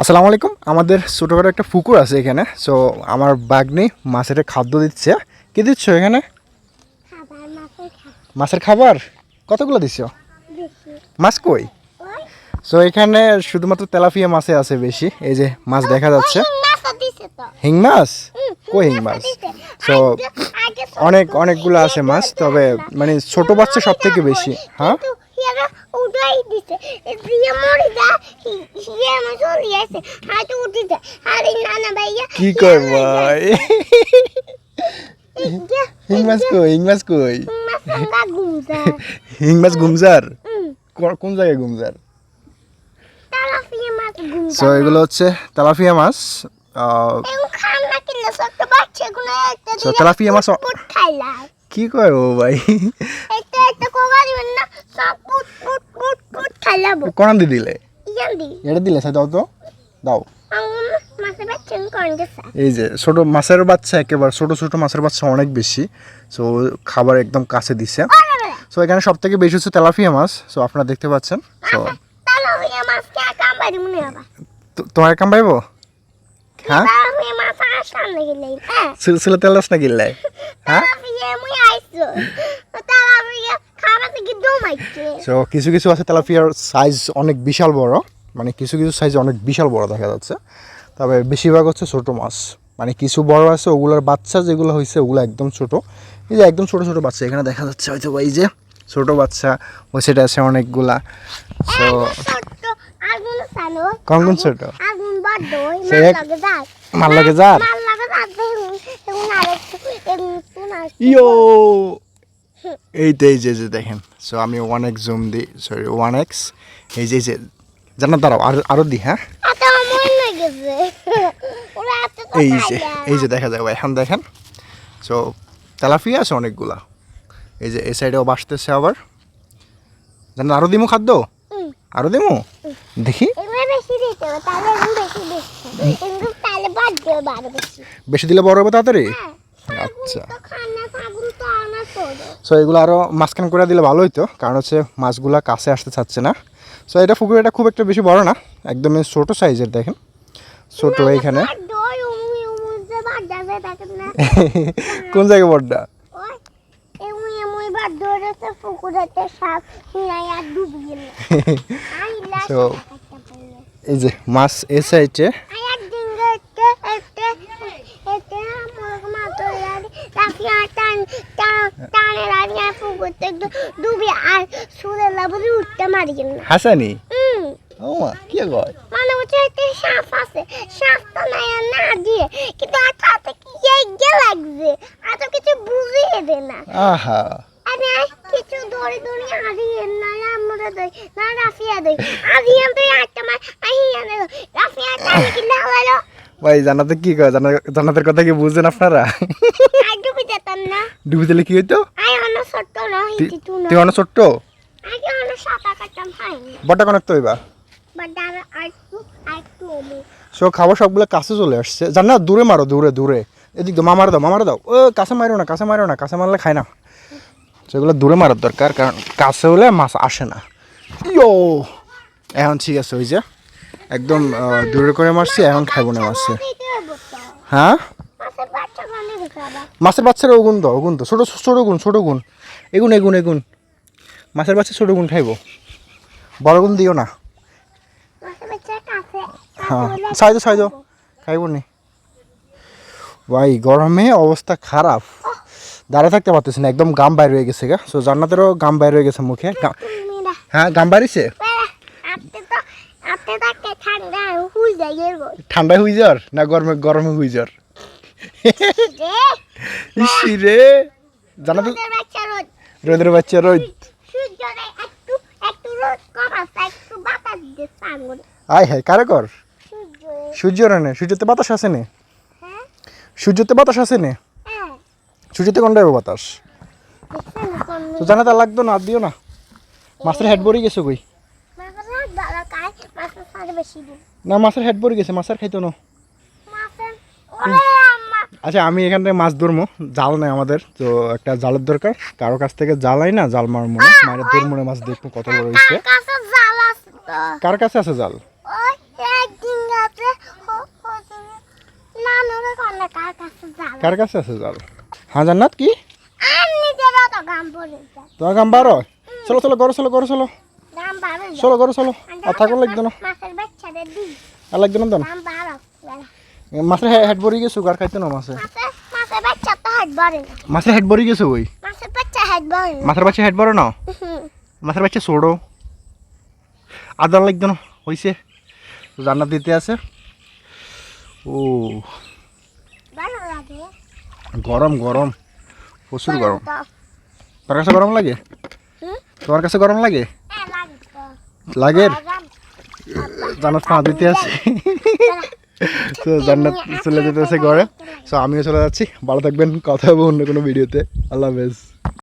আসসালামু আলাইকুম। আমাদের ছোটোখাটো একটা পুকুর আছে এখানে। সো আমার বাগনি মাছের খাদ্য দিচ্ছে। কি দিচ্ছ এখানে? মাছের খাবার। কতগুলো দিচ্ছ? মাছ কই? সো এখানে শুধুমাত্র তেলাপিয়া মাছে আছে বেশি। এই যে মাছ দেখা যাচ্ছে। হিং মাছ? কই হিং মাছ। সো অনেক অনেকগুলো আছে মাছ তবে মানে ছোট বাচ্চা সব থেকে বেশি। হ্যাঁ? এরা উড়াই দিছে। দিয়ে মরে যা। হিয়ে আমার চলে আসে হাতে উঠিছে। আরে নানা ভাইয়া কি কর ভাই? হিং মাছ কই হিং মাছ কই? মাছ সঙ্গা ঘুমছে হিং মাছ গুমজার? কোন- জায়গায় গুমজার? সো এগুলো হচ্ছে তেলাপিয়া মাছ তেলাপিয়া মাছ- কি কয় ও ভাই একটা একটা কোকা দিবেন না সব পুট পুট পুট পুট কোন দিয়ে দিলে? ইয়ান দি। এটা দিলে সাই দাও তো। দাও। এই যে ছোট মাছের বাচ্চা একেবারে ছোট ছোট মাছের বাচ্চা অনেক বেশি। সো খাবার একদম কাছে দিছে। সো এখানে সব থেকে বেশি হচ্ছে তেলাপিয়া মাছ। সো আপনারা দেখতে পাচ্ছেন। সো মনে তোমার কাম পাইবো হ্যাঁ? হ্যাঁ। সিলসিলা তেলাস না গিল্লাই? হ্যাঁ? সো কিছু কিছু আছে তেলাপিয়ার সাইজ অনেক বিশাল বড়। মানে কিছু কিছু সাইজ অনেক বিশাল বড় দেখা যাচ্ছে। তবে বেশিরভাগ হচ্ছে ছোট মাছ। মানে কিছু বড় আছে ওগুলোর বাচ্চা যেগুলো হয়েছে ওগুলো একদম ছোট। এই যে একদম ছোট ছোট বাচ্চা এখানে দেখা যাচ্ছে হয়তো এই যে ছোট বাচ্চা ওই সেটা আছে অনেকগুলা। সো কোন কোন ছোট? মাল লাগে যার। ইয়ো! এই তো এই যে যে দেখেন। সো আমি ওয়ান এক্স জুম দিই সরি ওয়ান এক্স এই যে যে জানা দাঁড়াও আর আরও দিই হ্যাঁ? এই যে এই যে দেখা যাবে এখন দেখেন। সো তেলাপিয়া আছে অনেকগুলা। এই যে এই সাইডেও বাসতেছে আবার। জানেন আরও দিমু খাদ্য। আরও দিমু? দেখি। বেশি দিলে বড় হবে তাড়াতাড়ি? হ্যাঁ আচ্ছা। সো এগুলো আরও মাঝখান করে দিলে ভালো হইতো কারণ হচ্ছে মাছগুলা কাছে আসতে চাচ্ছে না। সো এটা পুকুর এটা খুব একটা বেশি বড় না একদমই ছোটো সাইজের দেখেন। ছোট এইখানে। যে কোন জায়গায় বড়টা? ওই এমুই এমুই বাদ ধরেছে পুকুরেতে সাপ নাই আর ডুবে গেল আই লাশ So, এই যে মাছ এ সাইডে আই একদিন গেছে এতে এতে আমার মা তো ইয়ার রাফিয়া টান টান টানে রাফিয়া পুকুরতে ডুবে আর সুরে লাবরে উঠতে মারি গেল হাসানি? হুম ও কি কয়? মানে হচ্ছে একটা সাপ আছে সাপ তো নাই আর না দিয়ে কিন্তু আটা হাতে কি এগে লাগছে? আর তো কিছু বুঝিয়ে দে না। আহা। আরে কিছু ধরে ধরে হারিয়ে না আমরা দই না রাফিয়া দই। হারিয়ে তো একটা মার আহিয়া রাফিয়া টানি কি লাগালো? ভাই জানাতে কি কয়? জানা জানাতের কথা কি বুঝছেন আপনারা? ডুবে যেতাম না। ডুবে দিলে কি হইতো? তু তুই অনেক ছোট্ট? হইবা? বাট একটু একটু অমু সো খাবার সবগুলো কাছে চলে আসছে। জান না দূরে মারো দূরে দূরে। এদিক দাও মামার দাও মামার দাও। ও কাছে মারো না কাছে মারো না কাছে মারলে খায় না। সেগুলো দূরে মারার দরকার কারণ কাছে হলে মাছ আসে না। ইয়ো! এখন ঠিক আছে ওই যে। একদম দূরে করে মারছি এখন খাইব না তো হ্যাঁ? মাছের বাচ্চা কানে খাবা মাছের ওগুন দাও ওগুন তো ছোটো ছোটো গুণ ছোটো গুণ। এগুন এগুন এগুন মাছের বাচ্চা ছোটো গুণ খাইব। বড় গুণ দিও না। হ্যাঁ ছাই দাও খাইব নি। ভাই গরমে অবস্থা খারাপ। দাঁড়িয়ে থাকতে পারতেছি না একদম গাম বাইরে হয়ে গেছে গা। সো জান্নাতেরও গাম বাইরে হয়ে গেছে মুখে। হ্যাঁ গাম বাড়িছে ঠান্ডায় হুই যার না গরমে গরমে হুই যার? যে ইসি রে। বাচ্চা রোদ। রোদের বাচ্চা রোদ। বাতাস আয় হ্যাঁ কারে কর? সূর্য সূর্য সূর্যতে বাতাস আছে নে? হ্যাঁ? সূর্যতে বাতাস আছে নে? হ্যাঁ। সূর্যতে কোনটা বাতাস? দেখছেন কোন তো জানাতে লাগতো না দিও না। মাছের হেড ভরে গেছো কই? না মাছের হেড পড়ে গেছে মাছের খাইতো না। আচ্ছা আমি এখান থেকে মাছ ধরবো জাল নাই আমাদের তো একটা জালের দরকার। কারও কাছ থেকে জালাই না জাল মার মারমো মায়ের দুর্মনে মাছ দেখব কত বড় হয়েছে কার কাছে আছে জাল? কার কাছে আছে জাল? হ্যাঁ জান্নাত কি? তোমার গাম বারো? চলো চলো গরো চলো গরো চলো। চলো ঘরে চলো। আর থাকো লাগতো না। আর লাগতো না তো মাছের হেড ভরি গেছো আর খাইতে না মাছে? মাছের বাড়ে হেড ভরি গেছো ওই মাছের বাচ্চা হাত বাড়ে না। মাছের বাচ্চা হেড ভরে না? মাছের বাচ্চা ছোড়ো আদার লাগতো না? হয়েছে জান্নাত দিতে আছে। ও। গরম গরম। প্রচুর গরম। তোর কাছে গরম লাগে? তোমার কাছে গরম লাগে? তো লাগে? গাম জান্নাত পা দিতে আছে। তো জান্নাত চলে যেতে আছে ঘরে। সো আমিও চলে যাচ্ছি। ভালো থাকবেন। কথা হবে অন্য কোনো ভিডিওতে। আল্লাহ হাফেজ।